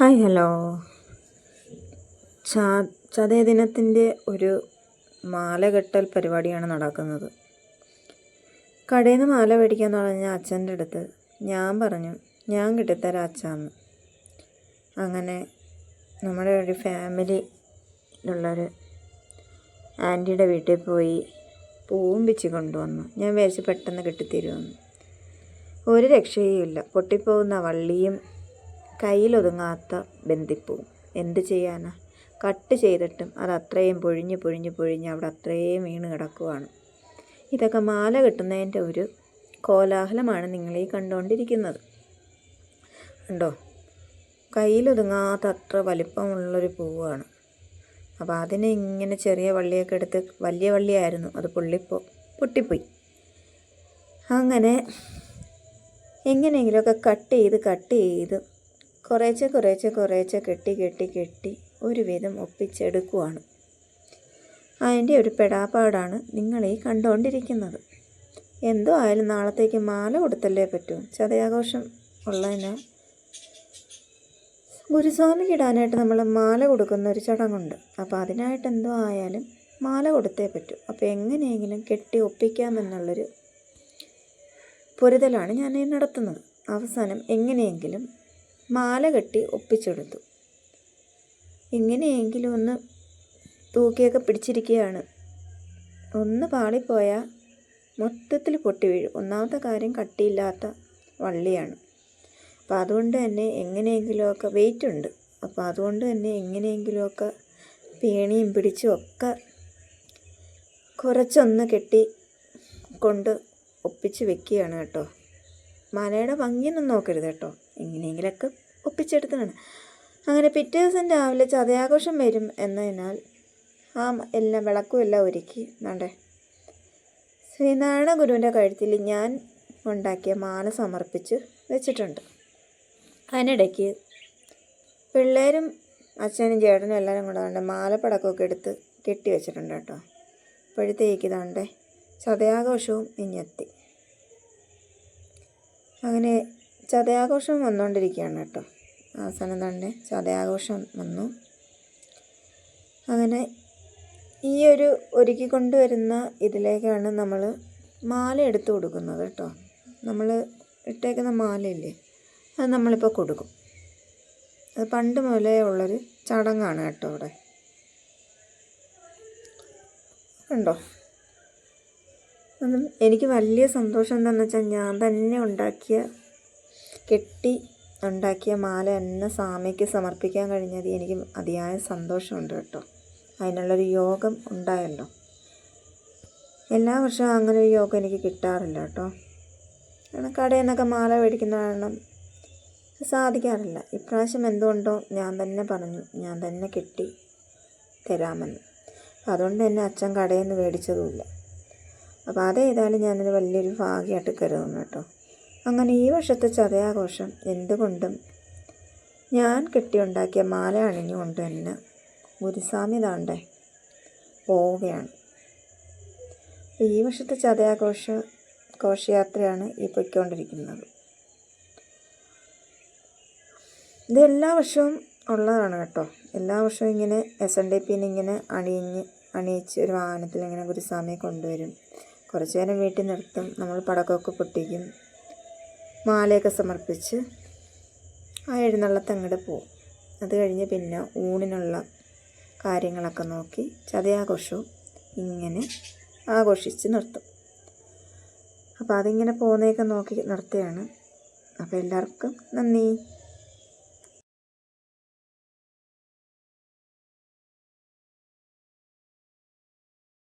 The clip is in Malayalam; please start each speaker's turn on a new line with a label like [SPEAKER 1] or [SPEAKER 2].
[SPEAKER 1] Hi hello. ചതയ ദിനത്തിന്റെ ഒരു മാല കെട്ടൽ പരിപാടിയാണ് നടക്കുന്നത്. കടയിൽ നിന്ന് മാല മേടിക്കാൻ പറഞ്ഞ അച്ഛന്റെ അടുത്ത് ഞാൻ പറഞ്ഞു ഞാൻ കിട്ടിത്തരാം അച്ഛാന്ന്. അങ്ങനെ നമ്മുടെ ഒരു ഫാമിലിയിലുള്ളൊരു ആന്റിയുടെ വീട്ടിൽ പോയി പൂവും പിച്ച് കൊണ്ടുവന്നു. ഞാൻ വിചാരിച്ച് പെട്ടെന്ന് കിട്ടിത്തരുമെന്ന്. ഒരു രക്ഷയും ഇല്ല പൊട്ടിപ്പോകുന്ന വള്ളിയും കയ്യിലൊതുങ്ങാത്ത ബന്ധിപ്പൂവും എന്ത് ചെയ്യാനാ? കട്ട് ചെയ്തിട്ടും അത് അത്രയും പൊഴിഞ്ഞ് പൊഴിഞ്ഞ് പൊഴിഞ്ഞ് അവിടെ അത്രയും വീണ് കിടക്കുവാണ്. ഇതൊക്കെ മാല കിട്ടുന്നതിന്റെ ഒരു കോലാഹലമാണ് നിങ്ങളീ കണ്ടുകൊണ്ടിരിക്കുന്നത്. ഉണ്ടോ കയ്യിലൊതുങ്ങാത്ത അത്ര വലിപ്പമുള്ളൊരു പൂവാണ്. അപ്പോൾ അതിനെ ഇങ്ങനെ ചെറിയ വള്ളിയൊക്കെ എടുത്ത് വലിയ വള്ളിയായിരുന്നു. അത് പൊള്ളിപ്പോ പൊട്ടിപ്പോയി. അങ്ങനെ എങ്ങനെയെങ്കിലുമൊക്കെ കട്ട് ചെയ്ത് കട്ട് ചെയ്ത് കുറേശ്ശെ കുറേച്ചെ കുറേച്ചെ കെട്ടി കെട്ടി കെട്ടി ഒരുവിധം ഒപ്പിച്ചെടുക്കുവാണ്. അതിന്റെ ഒരു പെടാപ്പാടാണ് നിങ്ങളീ കണ്ടുകൊണ്ടിരിക്കുന്നത്. എന്തോ ആയാലും നാളത്തേക്ക് മാല കൊടുത്തല്ലേ പറ്റൂ. ചതയാഘോഷം ഉള്ളതിന് ഗുരുസ്വാമിക്ക് ഇടാനായിട്ട് നമ്മൾ മാല കൊടുക്കുന്ന ഒരു ചടങ്ങുണ്ട്. അപ്പോൾ അതിനായിട്ട് എന്തോ ആയാലും മാല കൊടുത്തേ പറ്റൂ. അപ്പോൾ എങ്ങനെയെങ്കിലും കെട്ടി ഒപ്പിക്കാമെന്നുള്ളൊരു പൊരുതലാണ് ഞാൻ ഈ നടത്തുന്നത്. അവസാനം എങ്ങനെയെങ്കിലും മാല കെട്ടി ഒപ്പിച്ചെടുത്തു. എങ്ങനെയെങ്കിലും ഒന്ന് തൂക്കിയൊക്കെ പിടിച്ചിരിക്കുകയാണ് ഒന്ന് പാളിപ്പോയാൽ മൊത്തത്തിൽ പൊട്ടി വീഴും. ഒന്നാമത്തെ കാര്യം കട്ടിയില്ലാത്ത വള്ളിയാണ്. അപ്പോൾ അതുകൊണ്ട് തന്നെ എങ്ങനെയെങ്കിലുമൊക്കെ വെയിറ്റ് ഉണ്ട്. അപ്പോൾ അതുകൊണ്ട് തന്നെ എങ്ങനെയെങ്കിലുമൊക്കെ പേണിയും പിടിച്ചും ഒക്കെ കുറച്ചൊന്ന് കെട്ടി കൊണ്ട് ഒപ്പിച്ച് വെക്കുകയാണ് കേട്ടോ. മലയുടെ ഭംഗിയൊന്നും നോക്കരുത് കേട്ടോ. എങ്ങനെയെങ്കിലൊക്കെ ഒപ്പിച്ചെടുത്തതാണ് അങ്ങനെ പിറ്റേ ദിവസം രാവിലെ ചതയാഘോഷം വരും എന്നതിനാൽ ആ എല്ലാം വിളക്കും എല്ലാം ഒരുക്കി. നണ്ടേ ശ്രീനാരായണ ഗുരുവിന്റെ കഴുത്തിൽ ഞാൻ ഉണ്ടാക്കിയ മാല സമർപ്പിച്ച് വെച്ചിട്ടുണ്ട്. അതിനിടയ്ക്ക് പിള്ളേരും അച്ഛനും ചേട്ടനും എല്ലാവരും കൂടെ ഉണ്ട് മാലപ്പടക്കമൊക്കെ എടുത്ത് കെട്ടി വെച്ചിട്ടുണ്ട് കേട്ടോ. ഇപ്പോഴത്തേക്ക് ഇതാണ്ടേ ചതയാഘോഷവും ഇഞ്ഞെത്തി അങ്ങനെ ചതയാഘോഷം വന്നുകൊണ്ടിരിക്കുകയാണ് കേട്ടോ. അവസാനം തന്നെ ചതയാഘോഷം വന്നു. അങ്ങനെ ഈ ഒരു ഒരുക്കി കൊണ്ടുവരുന്ന ഇതിലേക്കാണ് നമ്മൾ മാല എടുത്തു കൊടുക്കുന്നത് കേട്ടോ. നമ്മൾ ഇട്ടേക്കുന്ന മാലയില്ലേ അത് നമ്മളിപ്പോൾ കൊടുക്കും. അത് പണ്ട് മുതലേ ഉള്ളൊരു ചടങ്ങാണ് കേട്ടോ അവിടെ. ഉണ്ടോ എനിക്ക് വലിയ സന്തോഷം എന്താണെന്ന് വെച്ചാൽ ഞാൻ തന്നെ ഉണ്ടാക്കിയ കെട്ടി ഉണ്ടാക്കിയ മാല എന്നെ സ്വാമിക്ക് സമർപ്പിക്കാൻ കഴിഞ്ഞത് എനിക്ക് അതിയായ സന്തോഷമുണ്ട് കേട്ടോ. അതിനുള്ളൊരു യോഗം ഉണ്ടായല്ലോ. എല്ലാ വർഷവും അങ്ങനെ ഒരു യോഗം എനിക്ക് കിട്ടാറില്ല കേട്ടോ. കാരണം കടയിൽ നിന്നൊക്കെ മാല മേടിക്കുന്ന കാരണം സാധിക്കാറില്ല. ഇപ്രാവശ്യം എന്തുകൊണ്ടോ ഞാൻ തന്നെ പറഞ്ഞു ഞാൻ തന്നെ കെട്ടി തരാമെന്ന്. അപ്പം അതുകൊണ്ട് തന്നെ അച്ഛൻ കടയിൽ നിന്ന് മേടിച്ചതുമില്ല. അപ്പോൾ അതേതായാലും ഞാനൊരു വലിയൊരു ഭാഗ്യമായിട്ട് കരുതുന്നു കേട്ടോ. അങ്ങനെ ഈ വർഷത്തെ ചതയാഘോഷം എന്തുകൊണ്ടും ഞാൻ കെട്ടിയുണ്ടാക്കിയ മാല അണിഞ്ഞുകൊണ്ട് തന്നെ ഗുരുസ്വാമി താണ്ടേ പോവുകയാണ്. ഈ വർഷത്തെ ചതയാഘോഷ ഘോഷയാത്രയാണ് ഈ പൊയ്ക്കൊണ്ടിരിക്കുന്നത്. ഇത് എല്ലാ വർഷവും ഉള്ളതാണ് കേട്ടോ. എല്ലാ വർഷവും ഇങ്ങനെ എസ് എൻ ഡി പിന്നെ ഇങ്ങനെ അണിഞ്ഞ് അണിയിച്ച് ഒരു വാഹനത്തിൽ ഇങ്ങനെ ഗുരുസ്വാമിയെ കൊണ്ടുവരും. കുറച്ച് നേരം വീട്ടിൽ നിർത്തും. നമ്മൾ പടക്കമൊക്കെ പൊട്ടിക്കും. മാലയൊക്കെ സമർപ്പിച്ച് ആ എഴുന്നള്ളത്ത് അങ്ങോട്ട് പോവും. അത് കഴിഞ്ഞ് പിന്നെ ഊണിനുള്ള കാര്യങ്ങളൊക്കെ നോക്കി ചതയാഘോഷവും ഇങ്ങനെ ആഘോഷിച്ച് നിർത്തും. അപ്പോൾ അതിങ്ങനെ പോകുന്നതൊക്കെ നോക്കി നിർത്തുകയാണ് അപ്പോൾ എല്ലാവർക്കും നന്ദി.